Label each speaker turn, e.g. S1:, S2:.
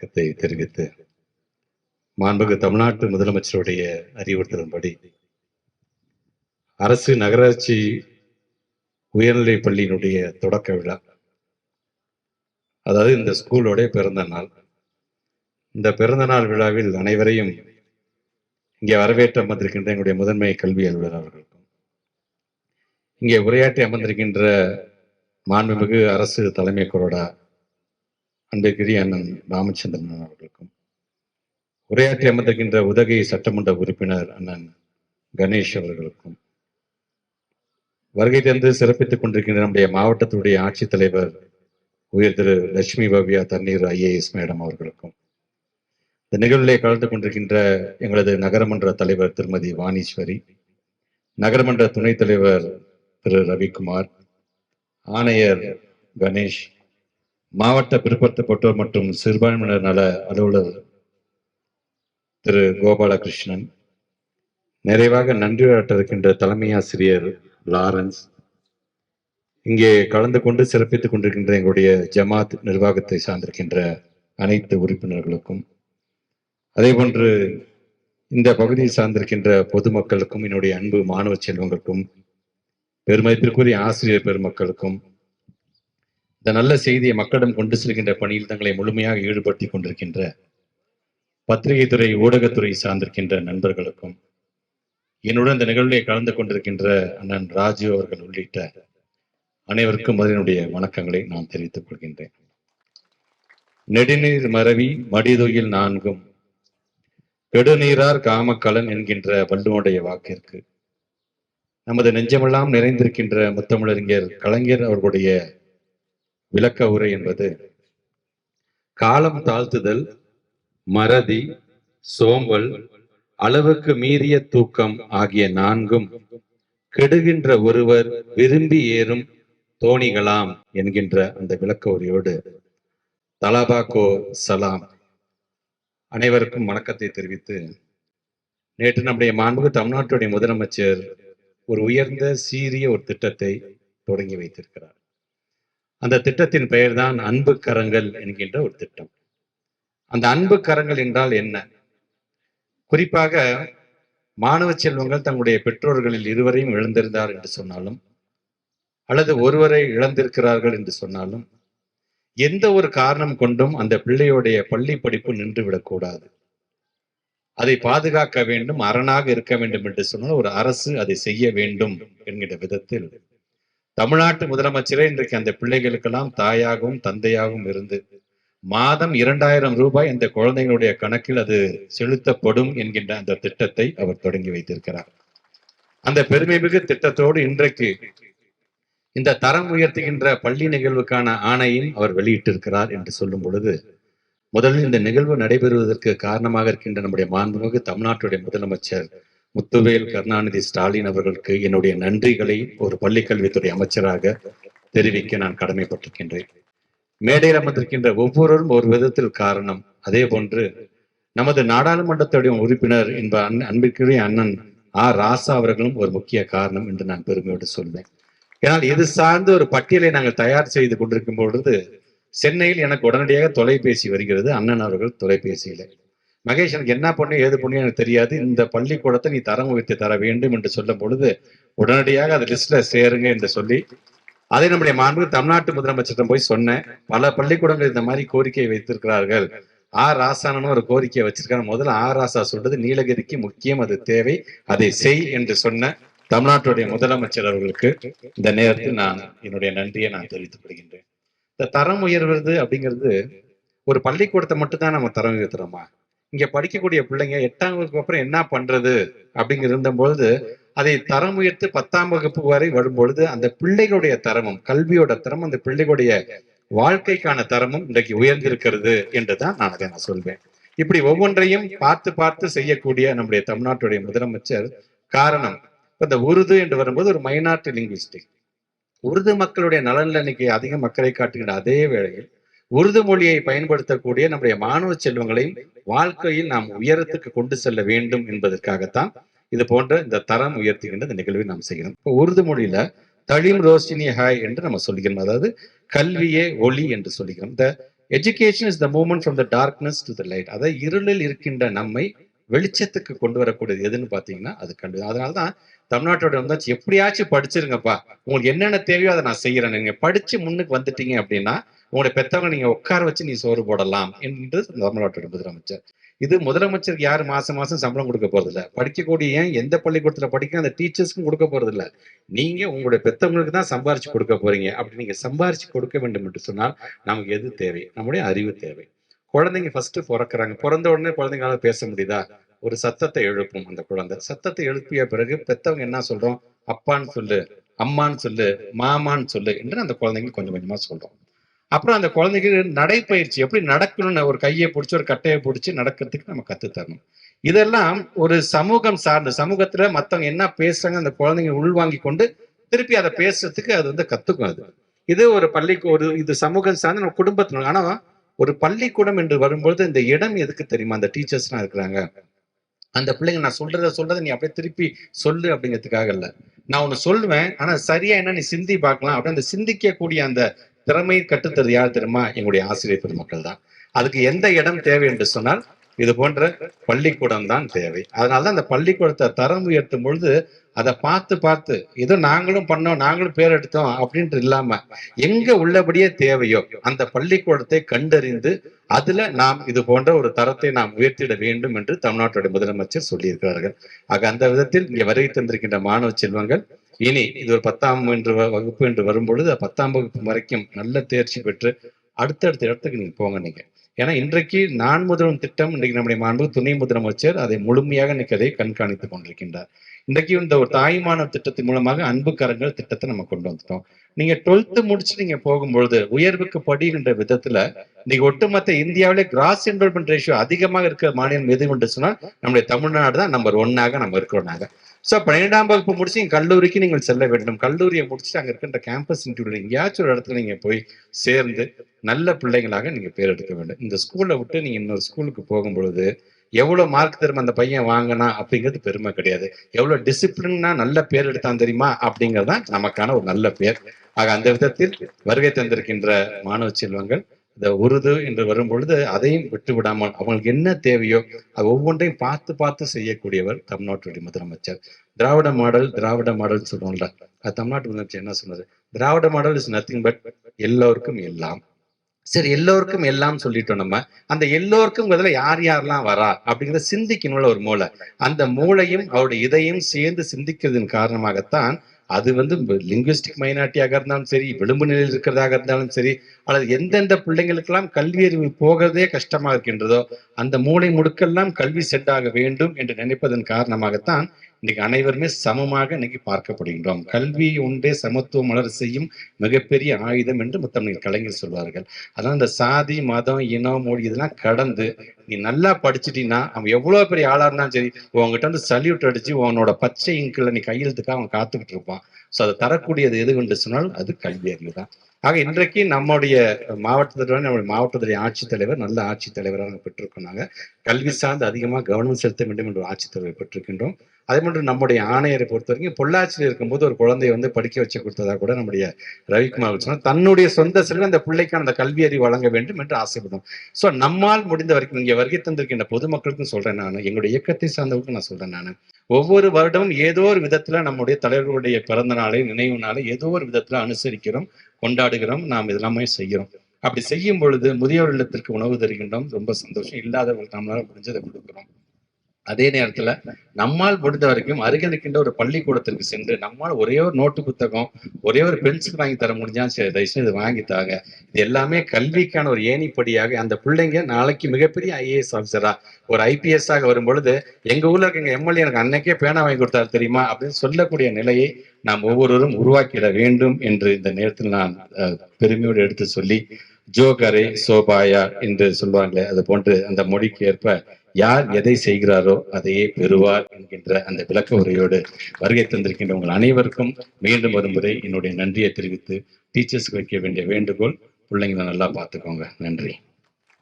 S1: கத்தை தெரிவித்து மாண்புகு தமிழ்நாட்டு முதலமைச்சருடைய அறிவுறுத்தலின்படி அரசு நகராட்சி உயர்நிலைப் பள்ளியினுடைய தொடக்க விழா அதாவது இந்த ஸ்கூலோடைய பிறந்த நாள். இந்த பிறந்த நாள் விழாவில் அனைவரையும் இங்கே வரவேற்று அமர்ந்திருக்கின்ற எங்களுடைய முதன்மை கல்வி அலுவலர் அவர்களுக்கும் இங்கே உரையாற்றி அமர்ந்திருக்கின்ற மாண்புமிகு அரசு தலைமை கொறடா அன்பிற்குரிய அண்ணன் ராமச்சந்திரன் அவர்களுக்கும் உரையாற்றி அமர்ந்திருக்கின்ற உதகை சட்டமன்ற உறுப்பினர் அண்ணன் கணேஷ் அவர்களுக்கும் வருகை தந்து சிறப்பித்துக் கொண்டிருக்கின்ற நம்முடைய மாவட்டத்துடைய ஆட்சித்தலைவர் உயர் திரு லட்சுமி பவ்யா தண்ணீர் ஐஏஎஸ் மேடம் அவர்களுக்கும் இந்த நிகழ்விலே கலந்து கொண்டிருக்கின்ற எங்களது நகரமன்ற தலைவர் திருமதி வாணீஸ்வரி நகரமன்ற துணைத் தலைவர் திரு ரவிக்குமார் ஆணையர் கணேஷ் மாவட்ட பிற்படுத்தப்பட்டோர் மற்றும் சிறுபான்மையினர் நல அலுவலர் திரு கோபாலகிருஷ்ணன் நிறைவாக நன்றியாற்ற இருக்கின்ற தலைமை ஆசிரியர் லாரன்ஸ் இங்கே கலந்து கொண்டு சிறப்பித்துக் கொண்டிருக்கின்ற எங்களுடைய ஜமாத் நிர்வாகத்தை சார்ந்திருக்கின்ற அனைத்து உறுப்பினர்களுக்கும் அதேபோன்று இந்த பகுதியை சார்ந்திருக்கின்ற பொதுமக்களுக்கும் என்னுடைய அன்பு மாணவ செல்வங்களுக்கும் பெருமதிப்பிற்குரிய ஆசிரியர் பெருமக்களுக்கும் இந்த நல்ல செய்தியை மக்களிடம் கொண்டு செல்கின்ற பணியில் தங்களை முழுமையாக ஈடுபடுத்தி கொண்டிருக்கின்ற பத்திரிகை துறை ஊடகத்துறை சார்ந்திருக்கின்ற நண்பர்களுக்கும் என்னுடன் இந்த நிகழ்விலே கலந்து கொண்டிருக்கின்ற அண்ணன் ராஜு அவர்கள் உள்ளிட்ட அனைவருக்கும் அதனுடைய வணக்கங்களை நான் தெரிவித்துக் கொள்கின்றேன். நெடுநீர் மறவி மடிதுயில் நான்கும் கெடுநீரார் காமக்கலன் என்கின்ற வள்ளுவனுடைய வாக்கிற்கு நமது நெஞ்சமெல்லாம் நிறைந்திருக்கின்ற முத்தமிழறிஞர் கலைஞர் அவர்களுடைய விளக்க உரை என்பது காலம் தாழ்த்துதல் மறதி சோம்பல் அளவுக்கு மீறிய தூக்கம் ஆகிய நான்கும் கெடுகின்ற ஒருவர் விரும்பி ஏறும் தோணிகளாம் என்கின்ற அந்த விளக்க உரையோடு. தலாபாக்கோ சலாம். அனைவருக்கும் வணக்கத்தை தெரிவித்து நேற்று நம்முடைய மாண்புக்கு தமிழ்நாட்டுடைய முதலமைச்சர் ஒரு உயர்ந்த சீரிய ஒரு திட்டத்தை தொடங்கி வைத்திருக்கிறார். அந்த திட்டத்தின் பெயர்தான் அன்பு கரங்கள் என்கின்ற ஒரு திட்டம். அந்த அன்பு கரங்கள் என்றால் என்ன? குறிப்பாக மாணவ செல்வங்கள் தங்களுடைய பெற்றோர்களில் இருவரையும் இழந்திருந்தார் என்று சொன்னாலும் அல்லது ஒருவரை இழந்திருக்கிறார்கள் என்று சொன்னாலும் எந்த ஒரு காரணம் கொண்டும் அந்த பிள்ளையுடைய பள்ளி படிப்பு நின்றுவிடக்கூடாது அதை பாதுகாக்க வேண்டும் அரணாக இருக்க வேண்டும் என்று சொன்னால் ஒரு அரசு அதை செய்ய வேண்டும் என்கிற விதத்தில் தமிழ்நாட்டு முதலமைச்சரே இன்றைக்கு அந்த பிள்ளைகளுக்கெல்லாம் தாயாகவும் தந்தையாகவும் இருந்து மாதம் இரண்டாயிரம் ரூபாய் அந்த குழந்தைகளுடைய கணக்கில் அது செலுத்தப்படும் என்கின்ற அந்த திட்டத்தை அவர் தொடங்கி வைத்திருக்கிறார். அந்த பெருமைமிகு திட்டத்தோடு இன்றைக்கு இந்த தரம் உயர்த்துகின்ற பள்ளி நிகழ்வுக்கான ஆணையும் அவர் வெளியிட்டிருக்கிறார் என்று சொல்லும் பொழுது முதலில் இந்த நிகழ்வு நடைபெறுவதற்கு காரணமாக இருக்கின்ற நம்முடைய மாண்புமிகு தமிழ்நாட்டுடைய முதலமைச்சர் முத்துவேல் கருணாநிதி ஸ்டாலின் அவர்களுக்கு என்னுடைய நன்றிகளை ஒரு பள்ளிக்கல்வித்துறை அமைச்சராக தெரிவிக்க நான் கடமைப்பட்டிருக்கின்றேன். மேடையில் அமர்ந்திருக்கின்ற ஒவ்வொருவரும் ஒரு விதத்தில் காரணம். அதே போன்று நமது நாடாளுமன்றத்துடைய உறுப்பினர் என்ப அன் அன்பிற்குரிய அண்ணன் ஆ. ராசா அவர்களும் ஒரு முக்கிய காரணம் என்று நான் பெருமையோடு சொல்வேன். ஏன்னால் இது சார்ந்து ஒரு பட்டியலை நாங்கள் தயார் செய்து கொண்டிருக்கும் பொழுது சென்னையில் எனக்கு உடனடியாக தொலைபேசி வருகிறது. அண்ணன் அவர்கள் தொலைபேசியில. மகேஷ் எனக்கு என்ன பண்ணும் ஏது பண்ணு எனக்கு தெரியாது. இந்த பள்ளிக்கூடத்தை நீ தரம் உயர்த்தி தர வேண்டும் என்று சொல்லும் பொழுது உடனடியாக அது லிஸ்ட்ல சேருங்க என்று சொல்லி அதை நம்முடைய மாண்பு தமிழ்நாட்டு முதலமைச்சரிடம் போய் சொன்னேன். பல பள்ளிக்கூடங்கள் இந்த மாதிரி கோரிக்கையை வைத்திருக்கிறார்கள். ஆர் ராசானு ஒரு கோரிக்கையை வச்சிருக்காங்க. முதல்ல ஆர் ராசா சொல்றது நீலகிரிக்கு முக்கியம் அது தேவை அதை செய் என்று சொன்ன தமிழ்நாட்டுடைய முதலமைச்சர் அவர்களுக்கு இந்த நேரத்தில் நான் என்னுடைய நன்றியை நான் தெரிவித்துக் கொள்கின்றேன். இந்த தரம் உயர்வது அப்படிங்கிறது ஒரு பள்ளிக்கூடத்தை மட்டும்தான் நம்ம தரம் உயர்த்துறோமா? இங்க படிக்கக்கூடிய பிள்ளைங்க எட்டாம் வகுப்புக்கு அப்புறம் என்ன பண்றது? அப்படிங்கிற இருந்தபொழுது அதை தரம் உயர்த்து பத்தாம் வகுப்பு வரை வரும்பொழுது அந்த பிள்ளைகளுடைய தரமும் கல்வியோட தரமும் அந்த பிள்ளைகளுடைய வாழ்க்கைக்கான தரமும் இன்றைக்கு உயர்ந்திருக்கிறது என்றுதான் நான் அதை நான் சொல்வேன். இப்படி ஒவ்வொன்றையும் பார்த்து பார்த்து செய்யக்கூடிய நம்முடைய தமிழ்நாட்டுடைய முதலமைச்சர் காரணம் இந்த உருது என்று வரும்போது ஒரு மைனாரிட்டி லிங்குவிஸ்டிக் உருது மக்களுடைய நலன்ல இன்னைக்கு அதிக மக்களை காட்டுகின்ற அதே வேளையில் உருது மொழியை பயன்படுத்தக்கூடிய நம்முடைய மாணவ செல்வங்களையும் வாழ்க்கையில் நாம் உயரத்துக்கு கொண்டு செல்ல வேண்டும் என்பதற்காகத்தான் இது போன்ற இந்த தரம் உயர்த்துகின்ற இந்த நிகழ்வை நாம் செய்கிறோம். இப்போ உருது மொழியில தளிம் ரோஷினி ஹாய் என்று நம்ம சொல்லிக்கிறோம். அதாவது கல்வியே ஒளி என்று சொல்லிக்கிறோம். இந்த education is the moment from the darkness to the light அதாவது இருளில் இருக்கின்ற நம்மை வெளிச்சத்துக்கு கொண்டு வரக்கூடியது எதுன்னு பாத்தீங்கன்னா அது கல்வி. அதனால தான் தமிழ்நாட்டோட வந்தாச்சு எப்படியாச்சும் படிச்சிருங்கப்பா. உங்களுக்கு என்னென்ன தேவையோ அதை நான் செய்யறேன் நீங்க படிச்சு முன்னுக்கு வந்துட்டீங்க அப்படின்னா உங்களுடைய பெத்தவங்க நீங்க உட்கார வச்சு நீ சோறு போடலாம் என்று தமிழ்நாட்டோட முதலமைச்சர் இது முதலமைச்சருக்கு யார் மாசம் மாசம் சம்பளம் கொடுக்க போறதில்ல. படிக்கக்கூடிய ஏன் எந்த பள்ளிக்கூடத்துல படிக்க அந்த டீச்சர்ஸ்க்கும் கொடுக்க போறதில்ல. நீங்க உங்களுடைய பெத்தவங்களுக்கு தான் சம்பாரிச்சு கொடுக்க போறீங்க. அப்படி நீங்க சம்பாரிச்சு கொடுக்க வேண்டும் என்று சொன்னால் நமக்கு எது தேவை? நம்முடைய அறிவு தேவை. குழந்தைங்க ஃபர்ஸ்ட் பிறக்குறாங்க. பிறந்த உடனே குழந்தைங்களால பேச முடியுதா? ஒரு சத்தத்தை எழுப்பும் அந்த குழந்தை. சத்தத்தை எழுப்பிய பிறகு பெத்தவங்க என்ன சொல்றோம்? அப்பான்னு சொல்லு அம்மான்னு சொல்லு மாமான்னு சொல்லு என்று அந்த குழந்தைங்க கொஞ்சம் கொஞ்சமா சொல்றோம். அப்புறம் அந்த குழந்தைக்கு நடைப்பயிற்சி எப்படி நடக்கணும்னு ஒரு கையை பிடிச்சி ஒரு கட்டையை பிடிச்சி நடக்கிறதுக்கு நம்ம கற்றுத்தரணும் இதெல்லாம் ஒரு சமூகம் சார்ந்த சமூகத்துல மத்தவங்க என்ன பேசுறாங்க அந்த குழந்தைங்க உள்வாங்கி கொண்டு திருப்பி அதை பேசுறதுக்கு அது வந்து கத்துக்கும் அது. இது ஒரு பள்ளி ஒரு இது சமூகம் சார்ந்த நம்ம குடும்பத்துல ஆனா ஒரு பள்ளிக்கூடம் என்று வரும்பொழுது இந்த இடம் எதுக்கு தெரியுமா? அந்த டீச்சர்ஸ்லாம் இருக்கிறாங்க. அந்த பிள்ளைங்க நான் சொல்றத சொல்றத நீ அப்படியே திருப்பி சொல்லு அப்படிங்கிறதுக்காக இல்ல. நான் ஒண்ணு சொல்லுவேன் ஆனா சரியா என்ன நீ சிந்தி பார்க்கலாம் அப்படி அந்த சிந்திக்கக்கூடிய அந்த திறமை கட்டுத்தது யார் தெரியுமா? எங்களுடைய ஆசிரியர் பெருமக்கள் தான் அதுக்கு எந்த இடம் தேவை என்று சொன்னால் இது போன்ற பள்ளிக்கூடம் தான் தேவை. அதனாலதான் அந்த பள்ளிக்கூடத்தை தரம் உயர்த்தும் பொழுது அதை பார்த்து பார்த்து இது நாங்களும் பண்ணோம் நாங்களும் பேர் எடுத்தோம் அப்படின்ட்டு இல்லாம எங்க உள்ளபடியே தேவையோ அந்த பள்ளிக்கூடத்தை கண்டறிந்து அதுல நாம் இது போன்ற ஒரு தரத்தை நாம் உயர்த்திட வேண்டும் என்று தமிழ்நாட்டுடைய முதலமைச்சர் சொல்லியிருக்கிறார்கள். ஆக அந்த விதத்தில் இங்கே வருகை தந்திருக்கின்ற மாணவ செல்வங்கள் இனி இது ஒரு பத்தாம் என்று வ- வகுப்பு என்று வரும்பொழுது பத்தாம் வகுப்பு வரைக்கும் நல்ல தேர்ச்சி பெற்று அடுத்தடுத்த இடத்துக்கு நீங்க போங்க நீங்க. ஏன்னா இன்றைக்கு நான் முதலும் திட்டம் இன்றைக்கு நம்முடைய மாண்பு துணை முதலமைச்சர் அதை முழுமையாக இன்னைக்கு அதை கண்காணித்துக் கொண்டிருக்கின்றார். இன்றைக்கு இந்த ஒரு தாய்மான திட்டத்தின் மூலமாக அன்பு கரங்கள் திட்டத்தை நம்ம கொண்டு வந்துட்டோம். நீங்க டுவெல்த் முடிச்சு நீங்க போகும்பொழுது உயர்வுக்கு படிகின்ற விதத்துல இன்னைக்கு ஒட்டுமொத்த இந்தியாவிலே கிராஸ் என்ரோல்மெண்ட் ரேஷியோ அதிகமாக இருக்கிற மாநிலம் எது என்று சொன்னால் நம்முடைய தமிழ்நாடு தான் நம்பர் ஒன்னாக நம்ம இருக்கிறோம் நாங்கள் ஸோ பன்னிரெண்டாம் வகுப்பு முடிச்சு கல்லூரிக்கு நீங்கள் செல்ல வேண்டும். கல்லூரியை முடிச்சுட்டு அங்க இருக்கின்ற கேம்பஸ் இன்டர்வியூ எங்கேயாச்சும் ஒரு இடத்துல நீங்கள் போய் சேர்ந்து நல்ல பிள்ளைங்களாக நீங்க பேர் எடுக்க வேண்டும். இந்த ஸ்கூலை விட்டு நீங்க இன்னொரு ஸ்கூலுக்கு போகும் பொழுது எவ்வளவு மார்க் தரும் அந்த பையன் வாங்கினா அப்படிங்கிறது பெருமை கிடையாது. எவ்வளவு டிசிப்ளின்னா நல்ல பேர் எடுத்தான் தெரியுமா? அப்படிங்கிறது தான் நமக்கான ஒரு நல்ல பேர். ஆக அந்த விதத்தில் வருகை தந்திருக்கின்ற மாணவ செல்வங்கள் இந்த உருது என்று வரும் பொழுது அதையும் விட்டு விடாமல் அவங்களுக்கு என்ன தேவையோ அது ஒவ்வொன்றையும் பார்த்து பார்த்து செய்யக்கூடியவர் தமிழ்நாட்டுடைய முதலமைச்சர். திராவிட மாடல் திராவிட மாடல் சொல்லுவோம்ல. அது தமிழ்நாட்டு முதலமைச்சர் என்ன சொன்னது Dravida model is nothing but எல்லோருக்கும் எல்லாம். சரி எல்லோருக்கும் எல்லாம் சொல்லிட்டோம் நம்ம. அந்த எல்லோருக்கும் முதல்ல யார் யாரெல்லாம் வரா அப்படிங்கிறத சிந்திக்கணும்ல ஒரு மூளை. அந்த மூளையும் அவருடைய இதையும் சேர்ந்து சிந்திக்கிறதன் காரணமாகத்தான் அது வந்து லிங்குவிஸ்டிக் மைனாரிட்டியாக இருந்தாலும் சரி விளிம்பு நிலையில் இருக்கிறதாக இருந்தாலும் சரி அல்லது எந்தெந்த பிள்ளைங்களுக்கெல்லாம் கல்வி அறிவு போகிறதே கஷ்டமா இருக்கின்றதோ அந்த மூளை முடுக்கெல்லாம் கல்வி செட்டாக வேண்டும் என்று நினைப்பதன் காரணமாகத்தான் இன்னைக்கு அனைவருமே சமமாக இன்னைக்கு பார்க்கப்படுகின்றோம். கல்வி ஒன்றே சமத்துவம் மலர் செய்யும் மிகப்பெரிய ஆயுதம் என்று முத்தமிழ் கலைஞர் சொல்வார்கள். அதான் இந்த சாதி மதம் இனம் மொழி இதெல்லாம் கடந்து நீ நல்லா படிச்சிட்டீங்கன்னா அவன் எவ்வளவு பெரிய ஆளா இருந்தாலும் சரி உங்ககிட்ட வந்து சல்யூட் அடிச்சு உன்னோட பச்சை இங்கில் நீ கையெழுத்துக்காக அவன் காத்துக்கிட்டு இருப்பான். ஸோ அதை தரக்கூடியது எது என்று சொன்னால் அது கல்வி அறிவு தான். ஆக இன்றைக்கு நம்முடைய மாவட்டத்தில் நம்முடைய மாவட்டத்துடைய ஆட்சித்தலைவர் நல்ல ஆட்சித்தலைவராக நாங்கள் பெற்றிருக்கோம் நாங்கள் கல்வி சார்ந்து அதிகமாக கவனம் செலுத்த வேண்டும் என்ற ஆட்சித்தலைவர் பெற்றிருக்கின்றோம். அதே மட்டும் நம்முடைய ஆணையரை பொறுத்த வரைக்கும் பொள்ளாச்சியில் இருக்கும்போது ஒரு குழந்தையை வந்து படிக்க வச்சு கொடுத்ததா கூட நம்முடைய ரவிக்குமார் சொன்னால் தன்னுடைய சொந்த செல்வம் அந்த பிள்ளைக்கான அந்த கல்வி அறிவு வழங்க வேண்டும் என்று ஆசைப்படும் ஸோ நம்மால் முடிந்த வரைக்கும் இங்கே வருகை தந்திருக்கின்ற பொதுமக்களுக்கும் சொல்றேன் நான். எங்களுடைய இயக்கத்தை சார்ந்தவர்களுக்கும் நான் சொல்றேன் நான். ஒவ்வொரு வருடமும் ஏதோ ஒரு விதத்துல நம்முடைய தலைவர்களுடைய பிறந்த நாளை நினைவு நாளை ஏதோ ஒரு விதத்துல அனுசரிக்கிறோம் கொண்டாடுகிறோம் நாம் இதெல்லாமே செய்கிறோம். அப்படி செய்யும் பொழுது முதியோர் இல்லத்திற்கு உணவு தருகின்றோம். ரொம்ப சந்தோஷம். இல்லாதவர்கள் நம்மளால முடிஞ்சதை கொடுக்கிறோம். அதே நேரத்துல நம்மால் முடிந்த வரைக்கும் அருகில் இருக்கின்ற ஒரு பள்ளிக்கூடத்திற்கு சென்று நம்மால் ஒரே ஒரு நோட்டு புத்தகம் ஒரே ஒரு பென்சில் வாங்கி தர முடிஞ்சா சரி தயவுசெய்து இது வாங்கி தாங்க. இது எல்லாமே கல்விக்கான ஒரு ஏணிப்படியாக அந்த பிள்ளைங்க நாளைக்கு மிகப்பெரிய ஐஏஎஸ் ஆஃபீஸரா ஒரு ஐபிஎஸ் ஆக வரும் பொழுது எங்க ஊர்ல இருக்க எங்க எம்எல்ஏ எனக்கு அன்னைக்கே பேனா வாங்கி கொடுத்தாரு தெரியுமா? அப்படின்னு சொல்லக்கூடிய நிலையை நாம் ஒவ்வொருவரும் உருவாக்கிட வேண்டும் என்று இந்த நேரத்தில் நான் பெருமையோடு எடுத்து சொல்லி ஜோகரை சோபாயா என்று சொல்வாங்களே அது போன்று அந்த மொழிக்கு ஏற்ப யார் எதை செய்கிறாரோ அதையே பெறுவார் என்கின்ற அந்த விளக்க உரையோடு வருகை தந்திருக்கின்ற உங்கள் அனைவருக்கும் மீண்டும் வரும்புறை என்னுடைய நன்றியை தெரிவித்து டீச்சர்ஸ்க்கு வைக்க வேண்டிய வேண்டுகோள் பிள்ளைங்களை நல்லா பார்த்துக்கோங்க. நன்றி.